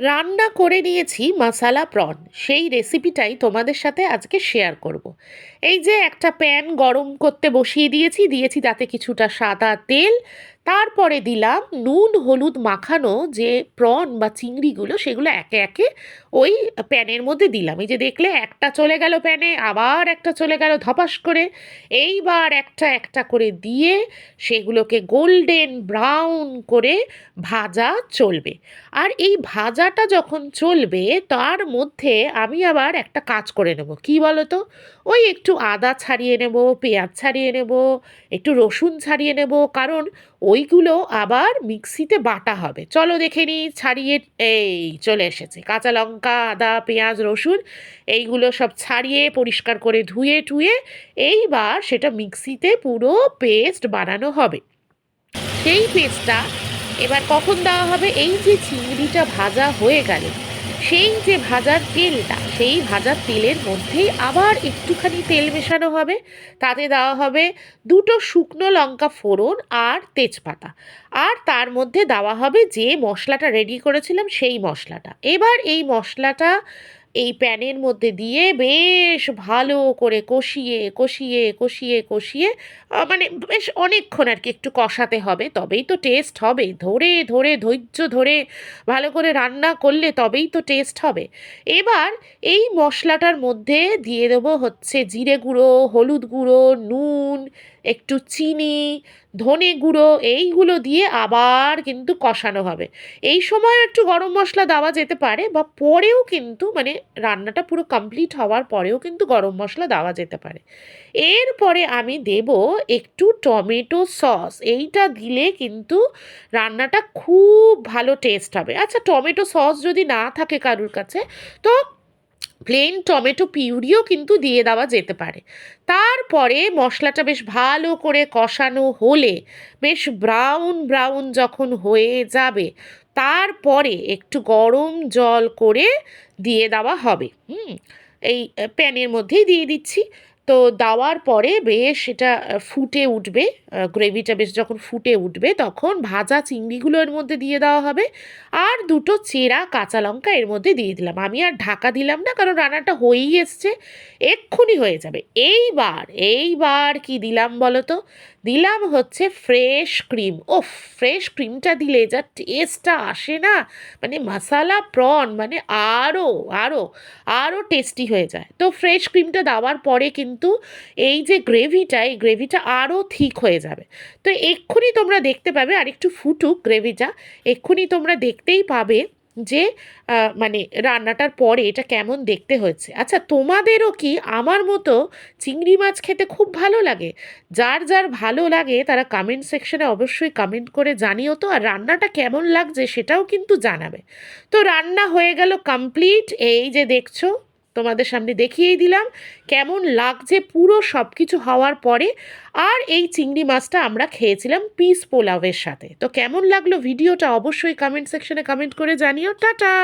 রান্না করে নিয়েছি মাসালা প্রন সেই রেসিপিটাই তোমাদের সাথে আজকে শেয়ার করব। এই যে একটা প্যান গরম করতে বসিয়ে দিয়েছি দিয়েছি তাতে কিছুটা সাদা তেল তারপরে দিলাম নুন, হলুদ মাখানো যে প্রন বা চিংড়িগুলো সেগুলো একে একে ওই প্যানের মধ্যে দিলাম। এই যে দেখলে একটা চলে গেল প্যানে, আবার একটা চলে গেল ধপাস করে। এইবার একটা একটা করে দিয়ে সেগুলোকে গোল্ডেন ব্রাউন করে ভাজা চলবে। আর এই ভাজাটা যখন চলবে, তার মধ্যে আমি আবার একটা কাজ করে নেব। কি বলো তো ওই একটু আদা ছাড়িয়ে নেব, পেঁয়াজ ছাড়িয়ে নেব, একটু রসুন ছাড়িয়ে নেব। কারণ ওইগুলো আবার মিক্সিতে বাটা হবে। চলো দেখে নিই ছাড়িয়ে, এই চলে এসেছে। কাঁচা লঙ্কা, আদা, পেঁয়াজ, রসুন, এইগুলো সব ছাড়িয়ে পরিষ্কার করে ধুয়ে টুয়ে এইবার সেটা মিক্সিতে পুরো পেস্ট বানানো হবে। সেই পেস্টটা এবার কখন দেওয়া হবে? এই যে চিংড়িটা ভাজা হয়ে গেল। সেই যে ভাজার তেলটা, সেই ভাজার তেলের মধ্যেই আবার একটুখানি তেল মেশানো হবে। তাতে দেওয়া হবে দুটো শুকনো লঙ্কা ফোড়ন আর তেজপাতা। আর তার মধ্যে দেওয়া হবে যে মশলাটা রেডি করেছিলাম সেই মশলাটা। এবার এই মশলাটা এই প্যানের মধ্যে দিয়ে বেশ ভালো করে কষিয়ে কষিয়ে কষিয়ে কষিয়ে মানে বেশ অনেকক্ষণ আর কি একটু কষাতে হবে। তবেই তো টেস্ট হবে। ধরে ধরে, ধৈর্য ধরে ভালো করে রান্না করলে তবেই তো টেস্ট হবে। এবার এই মশলাটার মধ্যে দিয়ে দেবো হচ্ছে জিরে গুঁড়ো, হলুদ গুঁড়ো, নুন একটু চিনি, ধনে গুঁড়ো, এইগুলো দিয়ে আবার কিন্তু কষানো হবে। এই সময় একটু গরম মশলা দেওয়া যেতে পারে বা পরেও কিন্তু মানে রান্নাটা পুরো কমপ্লিট হওয়ার পরেও কিন্তু গরম মশলা দেওয়া যেতে পারে। এরপরে আমি দেব একটু টমেটো সস। এইটা দিলে কিন্তু রান্নাটা খুব ভালো টেস্ট হবে। আচ্ছা টমেটো সস যদি না থাকে কারুর কাছে, তো প্লেন টমেটো পিউরিও কিন্তু দিয়ে দেওয়া যেতে পারে। তারপরে মশলাটা বেশ ভালো করে কষানো হলে বেশ ব্রাউন ব্রাউন যখন হয়ে যাবে, তারপরে একটু গরম জল করে দিয়ে দেওয়া হবে। হুম, এই প্যানের মধ্যেই দিয়ে দিচ্ছি। তো দেওয়ার পরে বেশ এটা ফুটে উঠবে গ্রেভিটা বেশ যখন ফুটে উঠবে তখন ভাজা চিংড়িগুলো এর মধ্যে দিয়ে দেওয়া হবে আর দুটো চেরা কাঁচা লঙ্কা এর মধ্যে দিয়ে দিলাম। আমি আর ঢাকা দিলাম না কারণ রান্নাটা হয়েই এসছে, এক্ষুনি হয়ে যাবে। এইবার এইবার কি দিলাম বলো তো? দিলাম হচ্ছে ফ্রেশ ক্রিম। ও ফ্রেশ ক্রিমটা দিলে যা টেস্টটা আসে না মানে মশালা প্রন মানে আরও আরও আরও টেস্টি হয়ে যায়। তো ফ্রেশ ক্রিমটা দেওয়ার পরে কিন্তু এই যে গ্রেভিটা, এই গ্রেভিটা আরও ঠিক হয়ে যাবে। তো এক্ষুনি তোমরা দেখতে পাবে আর একটু ফুটুক গ্রেভিটা। এক্ষুনি তোমরা দেখতেই পাবে যে মানে রান্নাটার পরে এটা কেমন দেখতে হয়েছে। আচ্ছা তোমাদেরও কি আমার মতো চিংড়ি মাছ খেতে খুব ভালো লাগে? যার যার ভালো লাগে তারা কমেন্ট সেকশনে অবশ্যই কমেন্ট করে জানিও তো, আর রান্নাটা কেমন লাগছে সেটাও কিন্তু জানাবে। তো রান্না হয়ে গেল কমপ্লিট এই যে দেখছ তোমাদের সামনে দেখিয়েই দিলাম কেমন লাগছে পুরো সব কিছু হওয়ার পরে। আর এই চিংড়ি মাছটা আমরা খেয়েছিলাম পিস পোলাওয়ের সাথে। তো কেমন লাগল ভিডিওটা অবশ্যই কমেন্ট সেকশনে কমেন্ট করে জানিও। টাটা!